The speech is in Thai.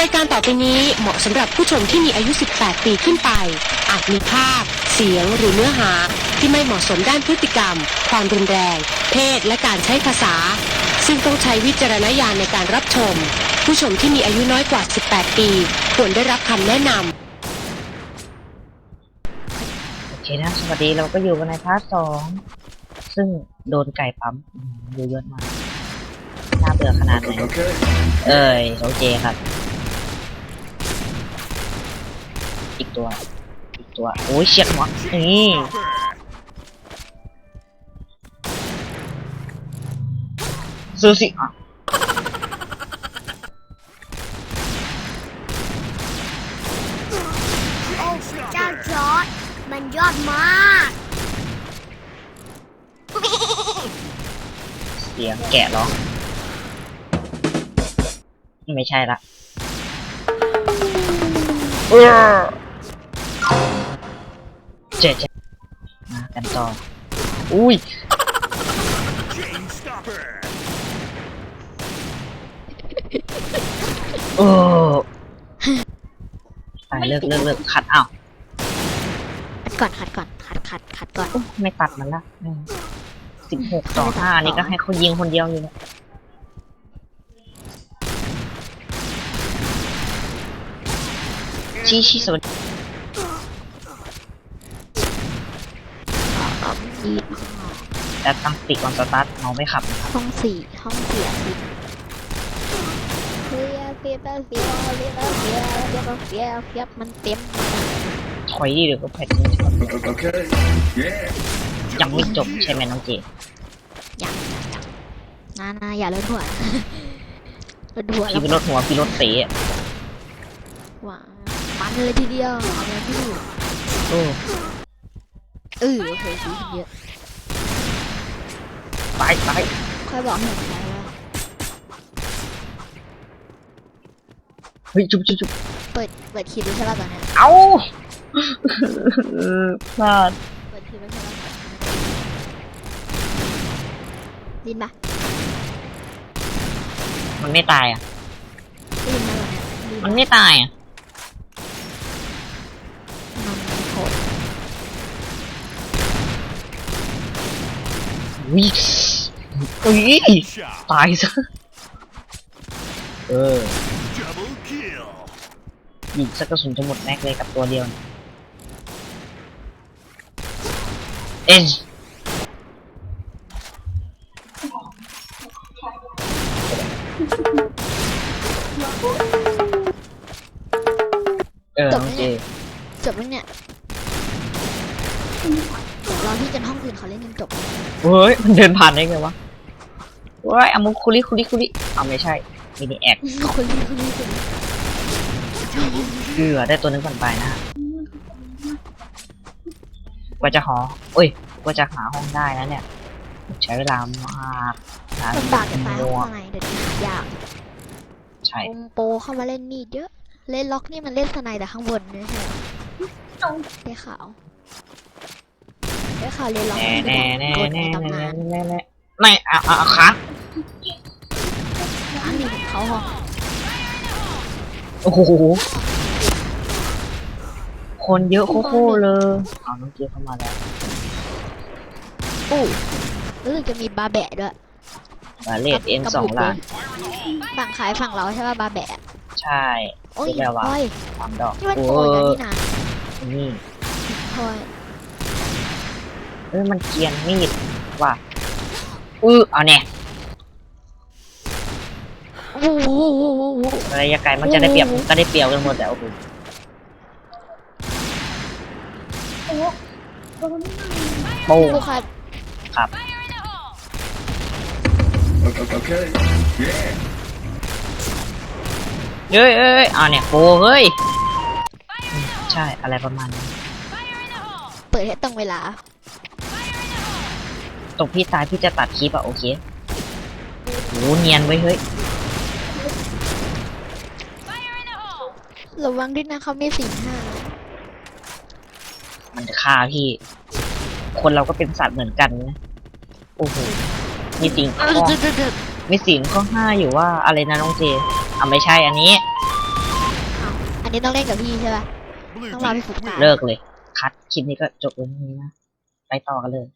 รายการต่อไปนี้เหมาะสำหรับผู้ชมที่มีอายุ 18 ปีขึ้นไป อาจมีภาพ เสียงหรือเนื้อหา ที่ไม่เหมาะสมด้านพฤติกรรม ความรุนแรง เพศ และการใช้ภาษา ซึ่งต้องใช้วิจารณญาณในการรับชม ผู้ชมที่มีอายุน้อยกว่า 18 ปี ควรได้รับคำแนะนำ โอเคนะสวัสดีเราก็อยู่กันในพาร์ทสองซึ่งโดนไก่ปั๊มอืมดูเยอะมากน่าเบื่อขนาดไหน Okay. เอ้ยโอเคครับ อีก ตัวอีกตัว โอ้ยเฉียดหัวนี่ซูสิอะโอ้พระเจ้าจอร์ดมันยอดมากเสียงแกะร้องไม่ใช่ละ เออเจ๊เจ๊มากันต่อ อุ้ย Chain stopper. โอ้ไปเลิกเลิกเลิกขัดอ้าวคัดก่อนคัดก่อนคัดคัดคัดก่อนโอ้ไม่ตัดมันละสิบหกต่อห้านี่ก็ให้เขายิงคนเดียวอยู่เนี่ยชี้ชี้สวัสดี อีแต่ตั้งสติก่อนสตาร์ทเมาไม่ขับนะครับห้องสี่ห้องเสียสิเสียเสียเสียเสียเสียเสียเสียเสียมันเต็มถอยดิเดี๋ยวก็แพทนี้ Okay. Yeah. ยังไม่จบใช่ไหมน้องเจอย่างนานาอย่าเลินหัวเลินหัวแล้พี่วเป็นรถหัวพี่รถเสียว่ามันเลยทีเดียวเอาเลยพี่ โอ้ เออโอเคสีเยอะไปไปค่อยบอกเห็นใครว่าเฮ้ยจุ๊บจุ๊บจุ๊บเปิดเปิดคลิปด้วยใช่ป่ะตอนเนี้ยเอ้าพลาดเปิดคลิปด้วยใช่ป่ะดินปะมันไม่ตายอะดินมาวันเนี้ยดินมันไม่ตายอะ มันโคตร วิอุ้ย Shot. ตายซะเออ Double kill. ยิงสักกระสุนจะหมดแม็กเลยกับตัวเดียวเนี่ยเอ็นเออน้องเจจบแล้วเนี่ยเดี๋ยว รอที่จนห้องอื่นเขาเล่นกันจบเฮ้ยมันเดินผ่านได้ไงวะเฮ้ยอามุคุริคุริคุริเอาไม่ใช่มินิแอคคนนี้คนนี้คนนี้เกลือได้ตัวนึงก่อนไปนะกว่าจะหอเอ้ยกว่าจะหาห้องได้นะเนี่ย ใช้เวลามากหาลำบากจะตายมัห้วองไหนเดี๋ยวนี้หายากใช่อมโปรเข้ามาเล่นมีดเยอะ เล่นล็อกนี่มันเล่นสไนแต่ข้างบนไม่ใช่เหรอได้ข่าว ได้ข่าวเล่นล็อกแน่นี่แน่คือแน่แบบกดแน่ในแน่ตำนานแน่แน่ไม่เอาเอาเอาค้างร้านนี้เขาห้องโอ้โหคนเยอะโคตรเลยเอาน้องเกียร์เข้ามาแล้วอู้รู้สึกจะมีบาแบะด้วยบาเลตเอ็นสองล้านฝั่งขายฝั่งเราใช่ป่ะบาแบะใช่โอ้ยเรียกว่าพลอยสามดอกนี่มันโอ้โปรยนะนี่นะนี่พลอย เอ้ยมันเกียนมีดว่ะอื้อเอาเนี่ยอ้โหระยะไกลมันจะได้เปรียบก็ได้เปรียบกันหมดแต่โอ้โหโป้งลูกค้า Okay. Yeah. เฮ้ยเอ้ยเอาเนี่ยโปเฮ้ย ใช่ อะไรประมาณนี้เปิดให้ตรงเวลา ตกพี่ตายพี่จะตัดคลิปอะโอเคโหเนียนไว้ยเฮ้ยระวังด้วยนะเขาไม่สี่ห้ามันจะฆ่าพี่ คนเราก็เป็นสัตว์เหมือนกันนะโอ้โหมีสิ่งข้อมีสิ่งข้อห้าอยู่ว่าอะไรนะน้องเจอะไม่ใช่อันนี้นนี้ต้องเล่นกับพี่ใช่ป่ะ Blue ต้องรอ team พี่ฟุกตาย win. เลิกเลย คัดคลิปนี้ก็จบเลยนี้นะ ไปต่อกันเลย